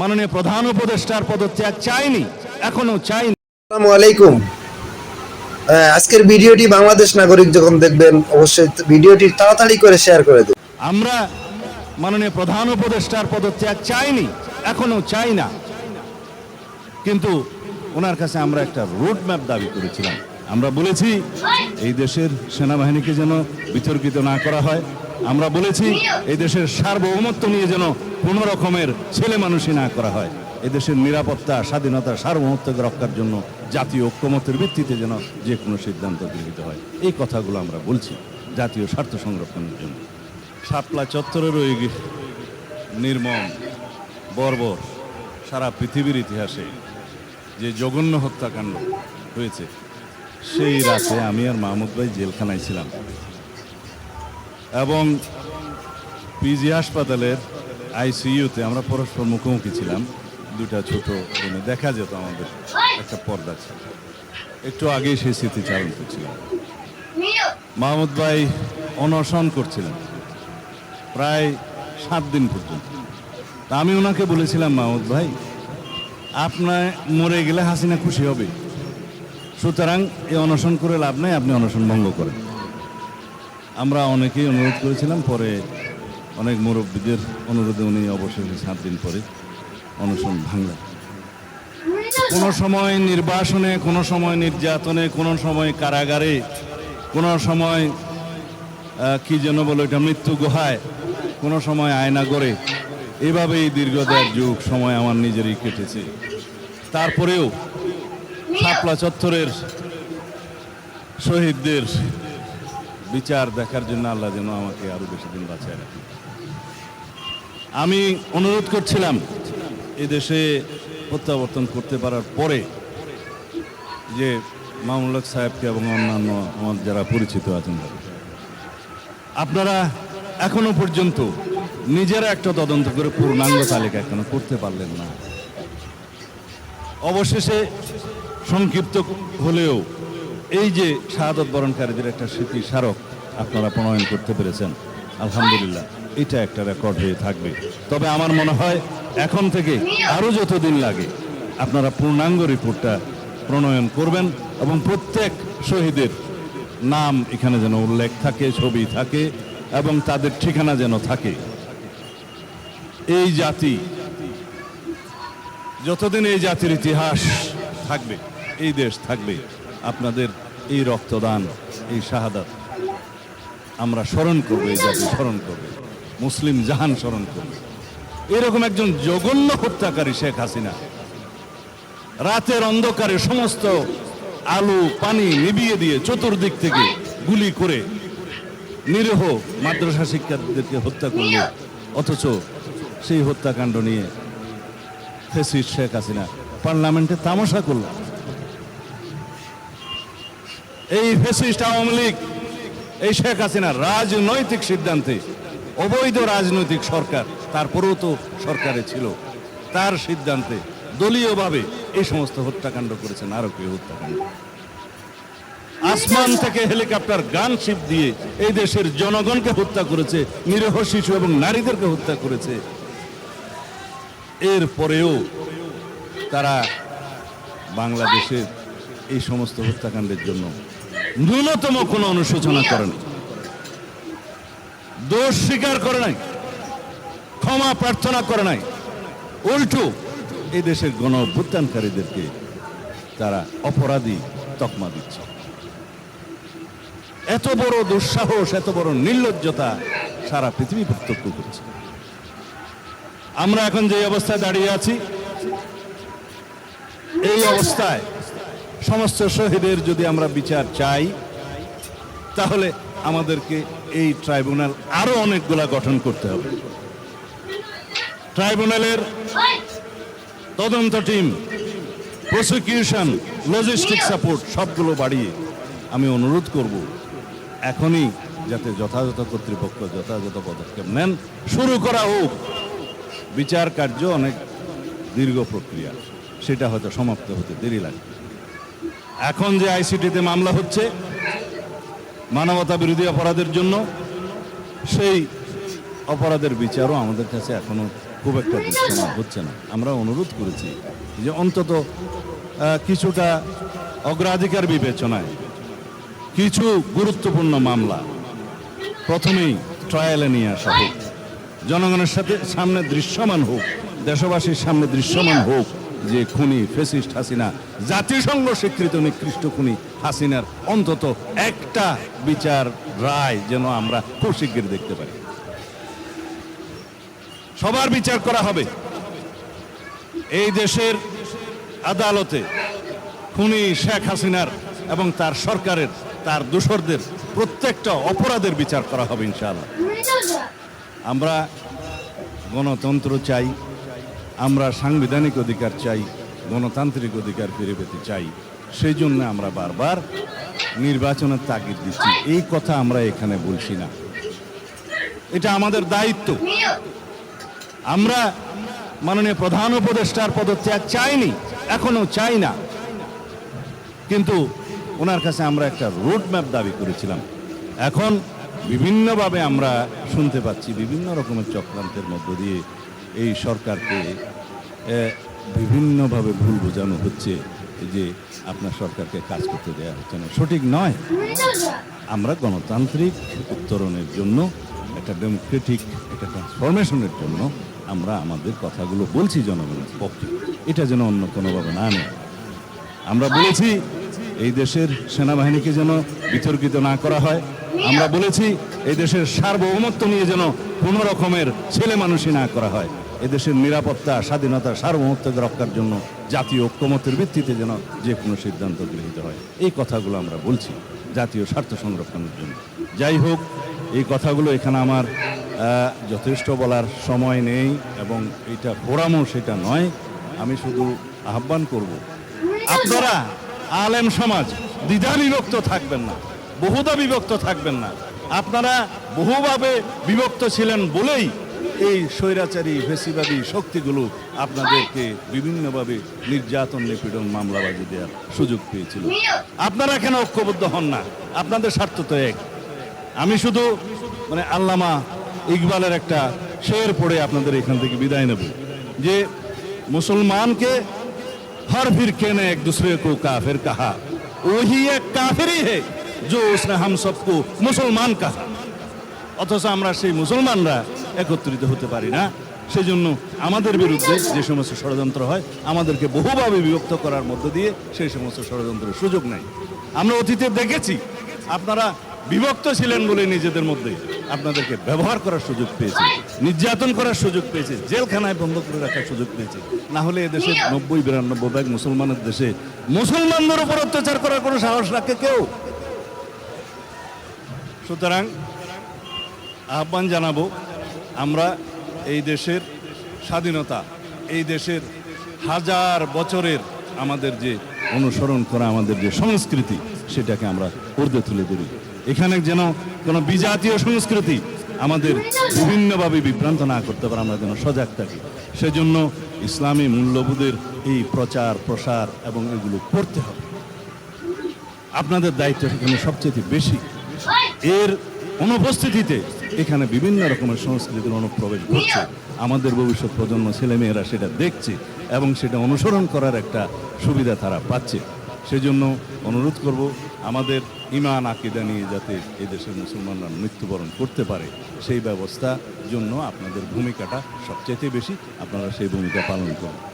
মাননীয় প্রধান উপদেষ্টার পদত্যাগ চাইনি এখনও চাইনি। আসসালামু আলাইকুম। আজকের ভিডিওটি বাংলাদেশ নাগরিক যখন দেখবেন অবশ্যই ভিডিওটি তাড়াতাড়ি করে শেয়ার করে দেবেন আমরা মাননীয় প্রধান উপদেষ্টার পদত্যাগ চাইনি এখনও চাই না। কিন্তু ওনার কাছে আমরা একটা রুট ম্যাপ দাবি করেছিলাম। আমরা বলেছি এই দেশের সেনাবাহিনীকে যেন বিতর্কিত না করা হয়। আমরা বলেছি এই দেশের সার্বভৌমত্ব নিয়ে যেন কোনো রকমের ছেলে মানুষই না করা হয়। এদেশের নিরাপত্তা স্বাধীনতা সার্বভৌমত্বকে রক্ষার জন্য জাতীয় ঐক্যমতের ভিত্তিতে যেন যে কোনো সিদ্ধান্ত গৃহীত হয়। এই কথাগুলো আমরা বলছি জাতীয় স্বার্থ সংরক্ষণের জন্য। শাপলা চত্বরের ওই নির্মম, বর্বর সারা পৃথিবীর ইতিহাসে যে জঘন্য হত্যাকাণ্ড হয়েছে, সেই রাতে আমি আর মাহমুদ ভাই জেলখানায় ছিলাম। এবং পিজি হাসপাতালের আইসিইউতে আমরা পরস্পর মুখোমুখি ছিলাম। দুটা ছোট রুমে। দেখা যেত আমাদের একটা পর্দা ছিল। একটু আগেই সেই স্মৃতিচারণ করছিলাম মাহমুদ ভাই অনশন করছিলেন। প্রায় সাত দিন পর্যন্ত। তা আমি ওনাকে বলেছিলাম, মাহমুদ ভাই, আপনার মরে গেলে হাসিনা খুশি হবে। সুতরাং এই অনশন করে লাভ নাই, আপনি অনশন ভঙ্গ করেন। আমরা অনেকেই অনুরোধ করেছিলাম, পরে অনেক মুরব্বীদের অনুরোধে উনি অবশেষে সাত দিন পরে অনশন ভাঙলেন। কোনো সময় নির্বাসনে, কোনো সময় নির্যাতনে, কোনো সময় কারাগারে, কোনো সময় কি যেন বলো এটা মৃত্যু গুহায়, কোনো সময় আয়না করে এভাবেই দীর্ঘ যুগ সময় আমার নিজেরই কেটেছে। তারপরেও শাপলা চত্বরের শহীদদের বিচার দেখার জন্য আল্লাহ যেন আমাকে আরও বেশি দিন বাঁচায় রাখে আমি অনুরোধ করছিলাম এদেশে প্রত্যাবর্তন করতে পারার পরে যে মামুল সাহেবকে এবং অন্যান্য আমার যারা পরিচিত আছেন, আপনারা এখনও পর্যন্ত নিজেরা একটা তদন্ত করে পূর্ণাঙ্গ তালিকা এখনও করতে পারলেন না। অবশেষে সংক্ষিপ্ত হলেও এই যে শাহাদত বরণকারীদের একটা স্মৃতি স্মারক আপনারা প্রণয়ন করতে পেরেছেন, আলহামদুলিল্লাহ, এটা একটা রেকর্ড হয়ে থাকবে। তবে আমার মনে হয় এখন থেকে আরও যতদিন লাগে আপনারা পূর্ণাঙ্গ রিপোর্টটা প্রণয়ন করবেন এবং প্রত্যেক শহীদের নাম এখানে যেন উল্লেখ থাকে, ছবি থাকে এবং তাদের ঠিকানা যেন থাকে। এই জাতি, যতদিন এই জাতির ইতিহাস থাকবে, এই দেশ থাকবে আপনাদের এই রক্তদান, এই শাহাদাত আমরা স্মরণ করব, এই জাতি স্মরণ করবে, মুসলিম জাহান স্মরণ করবে। এরকম একজন জঘন্য হত্যাকারী শেখ হাসিনা রাতের অন্ধকারে সমস্ত আলু, পানি নিবিয়ে দিয়ে চতুর্দিক থেকে গুলি করে নিরীহ মাদ্রাসা শিক্ষার্থীদেরকে হত্যা করল। অথচ সেই হত্যাকাণ্ড নিয়ে ফেসিস শেখ হাসিনা পার্লামেন্টে তামাশা করল। এই ফেসিস্ট আওয়ামী লীগ, এই শেখ হাসিনা রাজনৈতিক সিদ্ধান্তে, অবৈধ রাজনৈতিক সরকার তারপরেও তো সরকারে ছিল। তার সিদ্ধান্তে দলীয়ভাবে এই সমস্ত হত্যাকাণ্ড করেছেন আরও কেউ হত্যাকাণ্ড। আসমান থেকে হেলিকপ্টার, গান শিপ দিয়ে এই দেশের জনগণকে হত্যা করেছে, নিরীহ শিশু এবং নারীদেরকে হত্যা করেছে। এর পরেও তারা বাংলাদেশের এই সমস্ত হত্যাকাণ্ডের জন্য ন্যূনতম কোনো অনুশোচনা করেনি। দোষ স্বীকার করে নাই। ক্ষমা প্রার্থনা করে নাই। উল্টো এই দেশের গণ অভ্যুত্থানকারীদেরকে তারা অপরাধী তকমা দিচ্ছে। এত বড় দুঃসাহস এত বড় নির্লজ্জতা সারা পৃথিবী প্রত্যক্ষ করছে। আমরা এখন যে অবস্থায় দাঁড়িয়ে আছি এই অবস্থায় সমস্ত শহীদের যদি আমরা বিচার চাই, তাহলে আমাদেরকে এই ট্রাইব্যুনাল আরও অনেকগুলা গঠন করতে হবে। ট্রাইব্যুনালের তদন্ত টিম প্রসিকিউশন লজিস্টিক সাপোর্ট সবগুলো বাড়িয়ে আমি অনুরোধ করব, এখনই যাতে যথাযথ কর্তৃপক্ষ যথাযথ পদক্ষেপ নেন। শুরু করা হোক। বিচার কার্য অনেক দীর্ঘ প্রক্রিয়া। সেটা হয়তো সমাপ্ত হতে দেরি লাগবে। এখন যে আইসিটিতে মামলা হচ্ছে, মানবতা বিরোধী অপরাধের জন্য, সেই অপরাধের বিচারও আমাদের কাছে এখনও খুব একটা দৃশ্যমান হচ্ছে না। আমরা অনুরোধ করেছি যে অন্তত কিছুটা অগ্রাধিকার বিবেচনায় কিছু গুরুত্বপূর্ণ মামলা প্রথমেই ট্রায়ালে নিয়ে আসা হোক, জনগণের সাথে সামনে দৃশ্যমান হোক, দেশবাসীর সামনে দৃশ্যমান হোক যে খুনি ফেসিস্ট হাসিনা জাতিসংঘ স্বীকৃত নিকৃষ্ট খুনি হাসিনার অন্তত একটা বিচার রায় যেন আমরা খুব শিগগির দেখতে পারি। সবার বিচার করা হবে। এই দেশের আদালতে খুনি শেখ হাসিনার এবং তার সরকারের তার দোসরদের প্রত্যেকটা অপরাধের বিচার করা হবে ইনশাআল্লাহ। আমরা গণতন্ত্র চাই। আমরা সাংবিধানিক অধিকার চাই, গণতান্ত্রিক অধিকার ফিরে পেতে চাই, সেই জন্য আমরা বারবার নির্বাচনের তাগিদ দিচ্ছি। এই কথা আমরা এখানে বলছি না। এটা আমাদের দায়িত্ব। আমরা মাননীয় প্রধান উপদেষ্টার পদত্যাগ চাইনি এখনও চাই না। কিন্তু ওনার কাছে আমরা একটা রোড ম্যাপ দাবি করেছিলাম। এখন বিভিন্নভাবে আমরা শুনতে পাচ্ছি বিভিন্ন রকমের চক্রান্তের মধ্য দিয়ে এই সরকারকে বিভিন্নভাবে ভুল বোঝানো হচ্ছে যে আপনার সরকারকে কাজ করতে দেওয়া হচ্ছে না। সঠিক নয়। আমরা গণতান্ত্রিক উত্তরণের জন্য, একটা ডেমোক্রেটিক, একটা ট্রান্সফরমেশনের জন্য আমরা আমাদের কথাগুলো বলছি জনগণের পক্ষে। এটা যেন অন্য কোনোভাবে না নেয়। আমরা বলেছি এই দেশের সেনাবাহিনীকে যেন বিতর্কিত না করা হয়। আমরা বলেছি এই দেশের সার্বভৌমত্ব নিয়ে যেন কোনো রকমের ছেলে মানুষই না করা হয়। এদেশের নিরাপত্তা, স্বাধীনতা সার্বভৌমত্বকে রক্ষার জন্য জাতীয় ঐক্যমতের ভিত্তিতে যেন যে কোনো সিদ্ধান্ত গৃহীত হয়। এই কথাগুলো আমরা বলছি জাতীয় স্বার্থ সংরক্ষণের জন্য। যাই হোক, এই কথাগুলো এখানে আমার যথেষ্ট বলার সময় নেই এবং এটা ফোরামও সেটা নয়। আমি শুধু আহ্বান করব, আপনারা আলেম সমাজ, দ্বিধা বিভক্ত থাকবেন না, বহুদা বিভক্ত থাকবেন না। আপনারা বহুভাবে বিভক্ত ছিলেন বলেই এই স্বৈরাচারী ফেসিবাদী শক্তিগুলো আপনাদেরকে বিভিন্নভাবে নির্যাতন নিপীড়ন মামলাবাজি দেওয়ার সুযোগ পেয়েছিল আপনারা কেন ঐক্যবদ্ধ হন না আপনাদের স্বার্থ তো এক আমি শুধু মানে আল্লামা ইকবালের একটা শের পড়ে আপনাদের এখান থেকে বিদায় নেব যে মুসলমানকে हर फिरके ने एक दूसरे को काफिर कहा वही एक काफिर ही है जो उसने हम सबको মুসলমান कहा অথচ আমরা সেই মুসলমানরা একত্রিত হতে পারি না। সেজন্য আমাদের বিরুদ্ধে যে সমস্ত ষড়যন্ত্র হয়, আমাদেরকে বহুভাবে বিভক্ত করার মধ্য দিয়ে সেই সমস্ত ষড়যন্ত্রের সুযোগ নেই। আমরা অতীতে দেখেছি, আপনারা বিভক্ত ছিলেন বলে নিজেদের মধ্যে আপনাদেরকে ব্যবহার করার সুযোগ পেয়েছে, নির্যাতন করার সুযোগ পেয়েছে, জেলখানায় বন্ধ করে রাখার সুযোগ পেয়েছে। না হলে এদেশের নব্বই, বিরানব্বই ভাগ মুসলমানের দেশে মুসলমানদের উপর অত্যাচার করার কোনো সাহস রাখে কেউ? সুতরাং আহ্বান জানাব আমরা এই দেশের স্বাধীনতা, এই দেশের হাজার বছরের আমাদের যে অনুসরণ করা, আমাদের যে সংস্কৃতি, সেটাকে আমরা ঊর্ধ্বে তুলে ধরি। এখানে যেন কোনো বিজাতীয় সংস্কৃতি আমাদের বিভিন্নভাবে বিভ্রান্ত না করতে পারে, আমরা যেন সজাগ থাকি। সেজন্য ইসলামী মূল্যবোধের এই প্রচার, প্রসার এবং এগুলো করতে হবে। আপনাদের দায়িত্ব সেখানে সবচেয়ে বেশি। এর অনুপস্থিতিতে এখানে বিভিন্ন রকমের সংস্কৃতির অনুপ্রবেশ ঘটছে। আমাদের ভবিষ্যৎ প্রজন্ম ছেলেমেয়েরা সেটা দেখছে এবং সেটা অনুসরণ করার একটা সুবিধা তারা পাচ্ছে। সেজন্য অনুরোধ করব আমাদের ইমান আকিদা নিয়ে যাতে এই দেশের মুসলমানরা মৃত্যুবরণ করতে পারে সেই ব্যবস্থা জন্য আপনাদের ভূমিকাটা সবচেয়ে বেশি আপনারা সেই ভূমিকা পালন করুন।